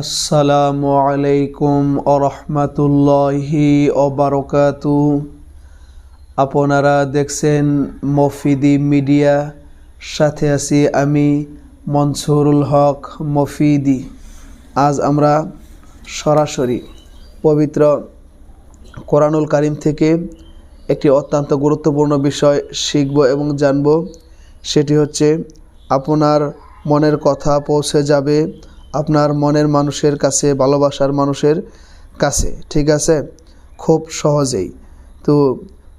আসসালামু আলাইকুম অবারকাতু আপনারা দেখছেন মফিদি মিডিয়া, সাথে আছি আমি মনসুরুল হক মফিদি। আজ আমরা সরাসরি পবিত্র কোরআনুল কারিম থেকে একটি অত্যন্ত গুরুত্বপূর্ণ বিষয় শিখব এবং জানব। সেটি হচ্ছে, আপনার মনের কথা পৌঁছে যাবে আপনার মনের মানুষের কাছে, ভালোবাসার মানুষের কাছে, ঠিক আছে? খুব সহজেই। তো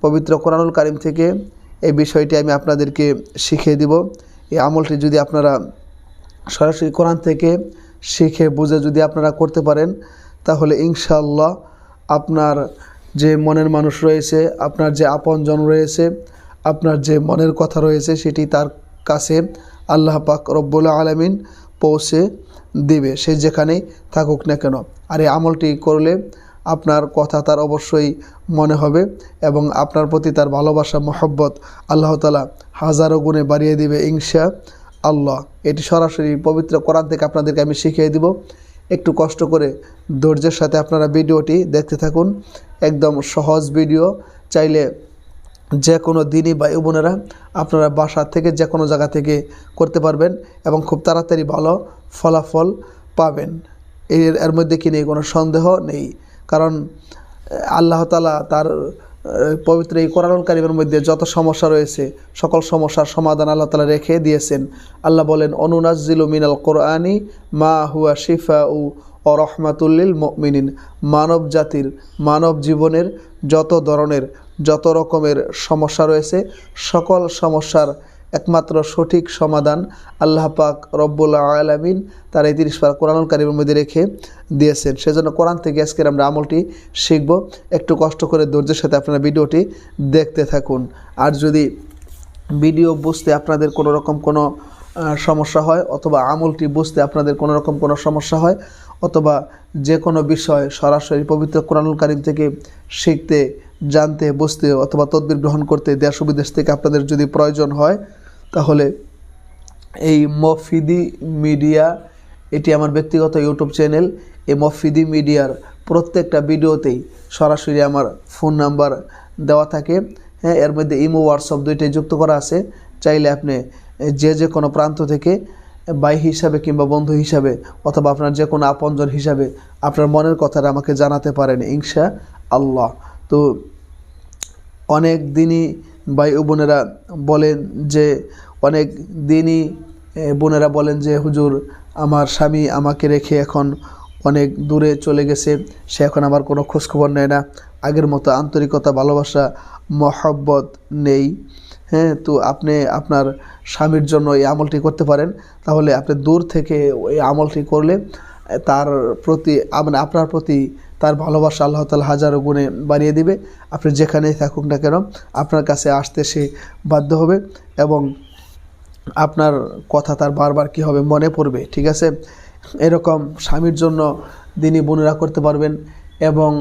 পবিত্র কোরআনুল কারিম থেকে এই বিষয়টি আমি আপনাদেরকে শিখিয়ে দিব। এই আমলটি যদি আপনারা সরাসরি কোরআন থেকে শিখে, বুঝে যদি আপনারা করতে পারেন, তাহলে ইনশাল্লাহ আপনার যে মনের মানুষ রয়েছে, আপনার যে আপনজন রয়েছে, আপনার যে মনের কথা রয়েছে, সেটি তার কাছে আল্লাহ পাক রব্বুল আলমিন পৌঁছে দেবে, সে যেখানেই থাকুক না কেন। আর এই আমলটি করলে আপনার কথা তার অবশ্যই মনে হবে এবং আপনার প্রতি তার ভালোবাসা, মহব্বত আল্লাহ তালা হাজারো গুণে বাড়িয়ে দিবে ইনশা আল্লাহ এটি সরাসরি পবিত্র কোরআন থেকে আপনাদেরকে আমি শিখিয়ে দিব। একটু কষ্ট করে ধৈর্যের সাথে আপনারা ভিডিওটি দেখতে থাকুন। একদম সহজ ভিডিও, চাইলে যে কোনো দিনই ভাই বোনেরা আপনারা বাসা থেকে যে কোনো জায়গা থেকে করতে পারবেন এবং খুব তাড়াতাড়ি ভালো ফলাফল পাবেন। এর এর মধ্যে কি নেই? কোনো সন্দেহ নেই। কারণ আল্লাহ তালা তার পবিত্র এই কোরআনুল কারিমের মধ্যে যত সমস্যা রয়েছে, সকল সমস্যার সমাধান আল্লাহ তালা রেখে দিয়েছেন। আল্লাহ বলেন অনুনাজিলু মিনাল কোরআনি মা হুয়া শিফা উ ও রহমাতুল্লিল মিনিন মানব জাতির মানব জীবনের যত ধরনের যত রকমের সমস্যা রয়েছে, সকল সমস্যার একমাত্র সঠিক সমাধান আল্লাহ পাক রব্বুল্লা আলমিন তার এই তিরিশ পারা কোরআনুল কারিমের মধ্যে রেখে দিয়েছেন। সেজন্য কোরআন থেকে আজকের আমরা আমলটি শিখব। একটু কষ্ট করে ধৈর্যের সাথে আপনারা ভিডিওটি দেখতে থাকুন। আর যদি ভিডিও বুঝতে আপনাদের কোনো রকম কোনো সমস্যা হয় অথবা আমলটি বুঝতে আপনাদের কোনো রকম কোনো সমস্যা হয় অথবা যে কোনো বিষয় সরাসরি পবিত্র কোরআনুল কারিম থেকে শিখতে জানতে, বুঝতে অথবা তদবির গ্রহণ করতে দেশ বিদেশ থেকে আপনাদের যদি প্রয়োজন হয়, তাহলে এই মফিদি মিডিয়া, এটি আমার ব্যক্তিগত ইউটিউব চ্যানেল, এই মফিদি মিডিয়ার প্রত্যেকটা ভিডিওতেই সরাসরি আমার ফোন নাম্বার দেওয়া থাকে। হ্যাঁ এর মধ্যে ইমো, হোয়াটসঅ্যাপ দুইটাই যুক্ত করা আছে। চাইলে আপনি যে যে কোনো প্রান্ত থেকে বাই হিসাবে কিংবা বন্ধু হিসাবে অথবা আপনার যে কোনো আপনজন হিসাবে আপনার মনের কথাটা আমাকে জানাতে পারেন, ইনশা আল্লাহ। তো অনেক দিনই ভাই ও বোনেরা বলেন যে, অনেক দিনই বোনেরা বলেন যে, হুজুর, আমার স্বামী আমাকে রেখে এখন অনেক দূরে চলে গেছে, সে এখন আমার কোনো খোঁজখবর নেয় না। আগের মতো আন্তরিকতা, ভালোবাসা, মহব্বত নেই। হ্যাঁ তো আপনি আপনার স্বামীর জন্য এই আমলটি করতে পারেন। তাহলে আপনি দূর থেকে এই আমলটি করলে তার প্রতি মানে আপনার প্রতি তার ভালোবাসা আল্লাহ তালা হাজারো গুণে বাড়িয়ে দিবে। আপনি যেখানেই থাকুক না কেন, আপনার কাছে আসতে সে বাধ্য হবে এবং আপনার কথা তার বারবার কী হবে মনে পড়বে, ঠিক আছে? এরকম স্বামীর জন্য দিনই বোনেরা করতে পারবেন এবং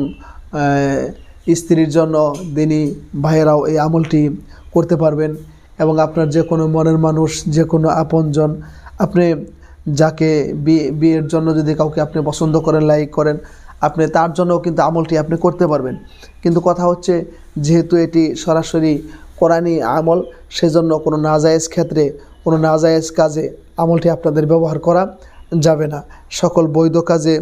স্ত্রীর জন্য দিনই ভাইয়েরাও এই আমলটি করতে পারবেন এবং আপনার যে কোনো মনের মানুষ, যে কোনো আপনজন, আপনি যাকে বিয়ে বিয়ের জন্য যদি কাউকে আপনি পছন্দ করেন লাইক করেন, আপনি তার জন্যও কিন্তু আমলটি আপনি করতে পারবেন। কিন্তু কথা হচ্ছে, যেহেতু এটি সরাসরি কোরআনি আমল, সেজন্য কোনো নাজায়েজ ক্ষেত্রে, কোনো নাজায়েজ কাজে আমলটি আপনাদের ব্যবহার করা যাবে না। সকল বৈধ কাজে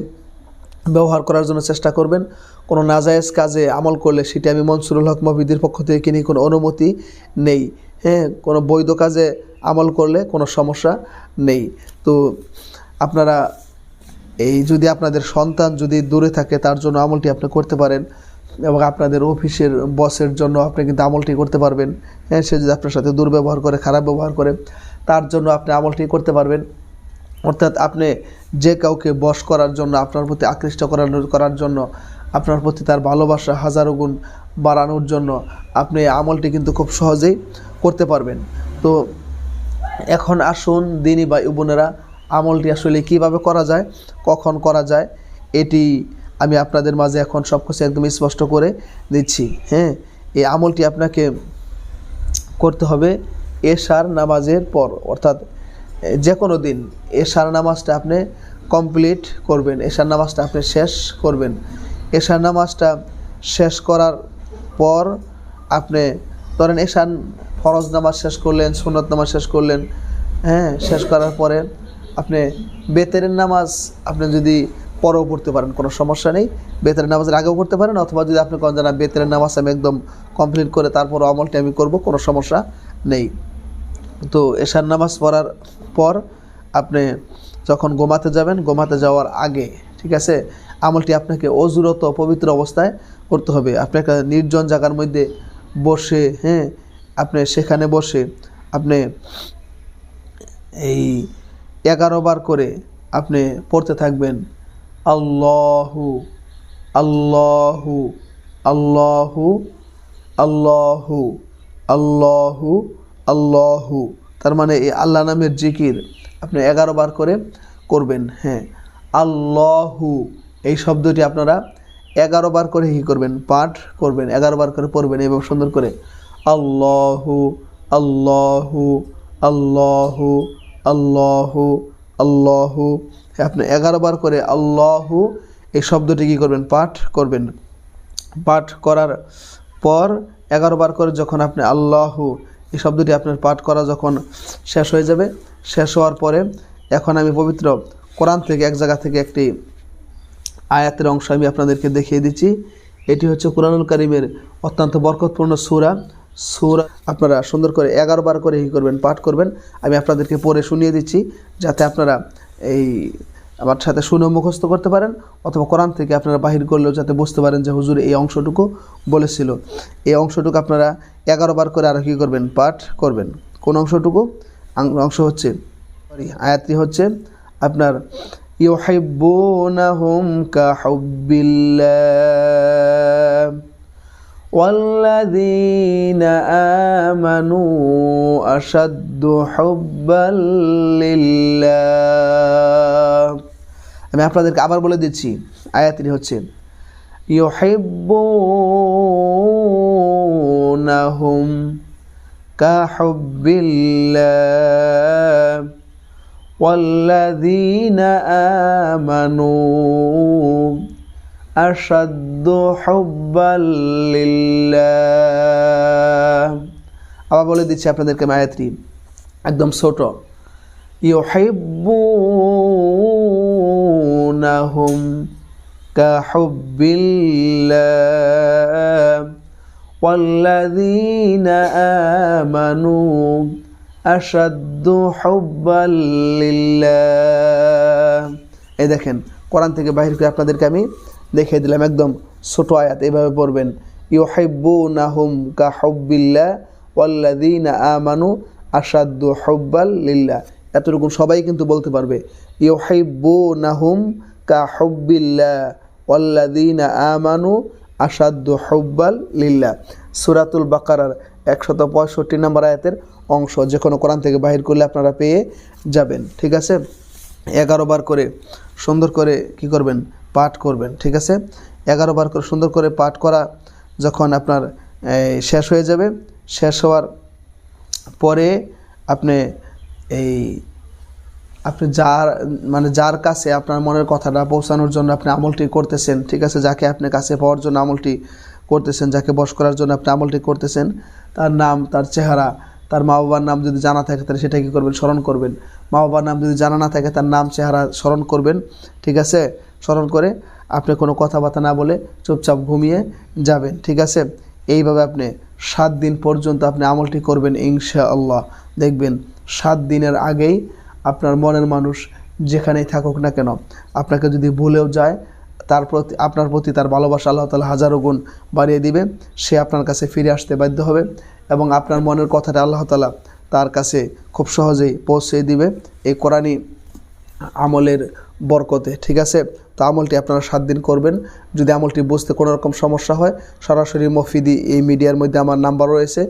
ব্যবহার করার জন্য চেষ্টা করবেন। কোনো নাজায়েজ কাজে আমল করলে সেটি আমি মনসুরুল হক মহিদির পক্ষ থেকে কিনি কোনো অনুমতি নেই? হ্যাঁ কোনো বৈধ কাজে আমল করলে কোনো সমস্যা নেই। তো আপনারা এই যদি আপনাদের সন্তান যদি দূরে থাকে, তার জন্য আমলটি আপনি করতে পারেন এবং আপনাদের অফিসের বসের জন্য আপনি কিন্তু আমলটি করতে পারবেন। হ্যাঁ সে যদি আপনার সাথে দুর্ব্যবহার করে, খারাপ ব্যবহার করে, তার জন্য আপনি আমলটি করতে পারবেন। অর্থাৎ আপনি যে কাউকে বশ করার জন্য, আপনার প্রতি আকৃষ্ট করানোর, করার জন্য, আপনার প্রতি তার ভালোবাসা হাজারো গুণ বাড়ানোর জন্য আপনি আমলটি কিন্তু খুব সহজেই করতে পারবেন। তো এখন আসুন, দিনী বা বোনেরা, আমলটি আসলে কীভাবে করা যায়, কখন করা যায়, এটি আমি আপনাদের মাঝে এখন সব কিছু একদম স্পষ্ট করে দিচ্ছি। হ্যাঁ এই আমলটি আপনাকে করতে হবে এশার নামাজের পর, অর্থাৎ যে কোনো দিন এশার নামাজটা আপনি কমপ্লিট করবেন, এশার নামাজটা আপনি শেষ করবেন। এশার নামাজটা শেষ করার পর আপনি, ধরেন এশান ফরজ নামাজ শেষ করলেন, সুন্নত নামাজ শেষ করলেন হ্যাঁ শেষ করার পরে আপনি বেতেরের নামাজ আপনি যদি পরেও পড়তে পারেন, কোনো সমস্যা নেই। বেতেরের নামাজের আগেও পড়তে পারেন, অথবা যদি আপনি কোন জানা বেতেরের নামাজ আমি একদম কমপ্লিট করে তারপর আমলটি আমি করব, কোনো সমস্যা নেই। তো এশার নামাজ পড়ার পর আপনি যখন গোমাতে যাবেন গোমাতে যাওয়ার আগে, ঠিক আছে, আমলটি আপনাকে অজুরত পবিত্র অবস্থায় করতে হবে। আপনি একটা নির্জন জায়গার মধ্যে বসে হ্যাঁ আপনি সেখানে বসে আপনি এই এগারো বার করে আপনি পড়তে থাকবেন। আল্লাহু আল্লাহু আল্লাহু আল্লাহু আল্লাহু আল্লাহু। তার মানে এই আল্লাহ নামের জিকির আপনি এগারো বার করে করবেন হ্যাঁ। আল্লাহু, এই শব্দটি আপনারা এগারো বার করে কী করবেন? পাঠ করবেন, এগারো বার করে পড়বেন এবং সুন্দর করে আল্লাহু আল্লাহু আল্লাহু আল্লাহু আল্লাহু আপনি বার করে আল্লাহু, এই শব্দটি কী করবেন? পাঠ করবেন। পাঠ করার পর বার করে যখন আপনি আল্লাহু, এই শব্দটি আপনার পাঠ করা যখন শেষ হয়ে যাবে, শেষ হওয়ার পরে এখন আমি পবিত্র কোরআন থেকে এক জায়গা থেকে একটি আয়াতের অংশ আমি আপনাদেরকে দেখিয়ে দিচ্ছি। এটি হচ্ছে কোরআনুল করিমের অত্যন্ত বরকতপূর্ণ সুরা। সুরা আপনারা সুন্দর করে এগারো বার করে কী করবেন, পাঠ করবেন। আমি আপনাদেরকে পড়ে শুনিয়ে দিচ্ছি, যাতে আপনারা এই আমার সাথে শুনে মুখস্থ করতে পারেন, অথবা কোরআন থেকে আপনারা বাহির করলেও যাতে বুঝতে পারেন যে হুজুর এই অংশটুকু বলেছিল। এই অংশটুকু আপনারা এগারো বার করে আরও কী করবেন, পাঠ করবেন। কোন অংশটুকু? অংশ হচ্ছে সরি আয়াতটি হচ্ছে আপনার, ইউহিব্বুনাহুম কাহুব্বিল্লাহ والذين آمنوا أشد حبا لله আমি আপনাদেরকে আবার বলে দিচ্ছি আয়াতটি হচ্ছে ইউহিব্বুনাহুম কাহুব্বিল্লাহ والذين آمنوا أشد حبا لله আবার বলে দিচ্ছি আপনাদেরকে মায়াত্রী একদম ছোট يحبونهم كحب الله والذين آمنوا أشد حبا لله এই দেখেন কোরআন থেকে বাহির করে আপনাদেরকে আমি দেখিয়ে দিলাম একদম ছোট আয়াত, এভাবে পড়বেন। ইউহিব্বুনাহুম কাহুব্বিল্লাহ ওয়াল্লাযীনা আমানু আশাদ্দু হব্বাল লিল্লা এতটুকু সবাই কিন্তু বলতে পারবে। ইউহিব্বুনাহুম কাহুব্বিল্লাহ ওয়াল্লাযীনা আমানু আশাদ্দু হব্বাল লিল্লা সুরাতুল বাকারার একশত পঁয়ষট্টি নম্বর আয়াতের অংশ যে কোনো কোরআন থেকে বাহির করলে আপনারা পেয়ে যাবেন। ঠিক আছে? এগারো বার করে সুন্দর করে কি করবেন? পাঠ করবেন, ঠিক আছে? এগারো বার করে সুন্দর করে পাঠ করা যখন আপনার শেষ হয়ে যাবে, শেষ হওয়ার পরে আপনি এই, আপনি যার মানে যার কাছে আপনার মনের কথাটা পৌঁছানোর জন্য আপনি আমলটি করতেছেন, ঠিক আছে? যাকে আপনি কাছে পাওয়ার জন্য আমলটি করতেছেন, যাকে বশ করার জন্য আপনি আমলটি করতেছেন, তার নাম, তার চেহারা, তার মা বাবার নাম যদি জানা থাকে, তাহলে সেটা কী করবেন, স্মরণ করবেন। মা বাবার নাম যদি জানা না থাকে, তার নাম, চেহারা স্মরণ করবেন, ঠিক আছে? স্মরণ করে আপনি কোনো কথাবার্তা না বলে চুপচাপ ঘুমিয়ে যাবেন, ঠিক আছে? এইভাবে আপনি সাত দিন পর্যন্ত আপনি আমলটি করবেন ইনশা আল্লাহ দেখবেন সাত দিনের আগেই আপনার মনের মানুষ যেখানেই থাকুক না কেন, আপনাকে যদি ভুলেও যায়, তার প্রতি, আপনার প্রতি তার ভালোবাসা আল্লাহ তালা হাজারো গুণ বাড়িয়ে দিবে, সে আপনার কাছে ফিরে আসতে বাধ্য হবে এবং আপনার মনের কথাটা আল্লাহ তালা তার কাছে খুব সহজেই পৌঁছে দিবে এই কোরআনী আমলের বরকতে, ঠিক আছে? তো আমলটি আপনারা সাত দিন করবেন। যদি আমলটি বুঝতে কোনো রকম সমস্যা হয়, সরাসরি মফিদি এই মিডিয়ার মধ্যে আমার নাম্বার রয়েছে।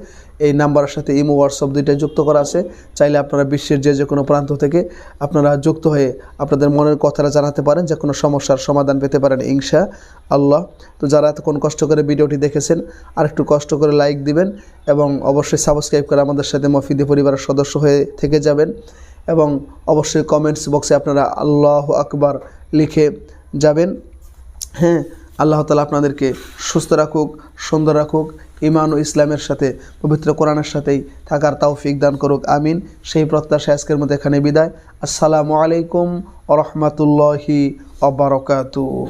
এই নাম্বারের সাথে ইমো, হোয়াটসঅ্যাপ দুইটাই যুক্ত করা আছে। চাইলে আপনারা বিশ্বের যে যে কোনো প্রান্ত থেকে আপনারা যুক্ত হয়ে আপনাদের মনের কথাটা জানাতে পারেন, যে কোনো সমস্যার সমাধান পেতে পারেন ইনশা আল্লাহ। তো যারা এতক্ষণ কষ্ট করে ভিডিওটি দেখেছেন আর একটু কষ্ট করে লাইক দিবেন এবং অবশ্যই সাবস্ক্রাইব করে আমাদের সাথে মফিদি পরিবারের সদস্য হয়ে থেকে যাবেন। এবং অবশ্যই কমেন্টস বক্সে আপনারা আল্লাহ আকবার লিখে যাবেন। হ্যাঁ আল্লাহ তালা আপনাদেরকে সুস্থ রাখুক, সুন্দর রাখুক ইমান ও ইসলামের সাথে, পবিত্র কোরআনের সাথেই থাকার তাওফিক দান করুক, আমিন। সেই প্রত্যাশা আজকের মধ্যে এখানে বিদায়। আসসালামু আলাইকুম ও রহমতুল্লাহি অবরকাতু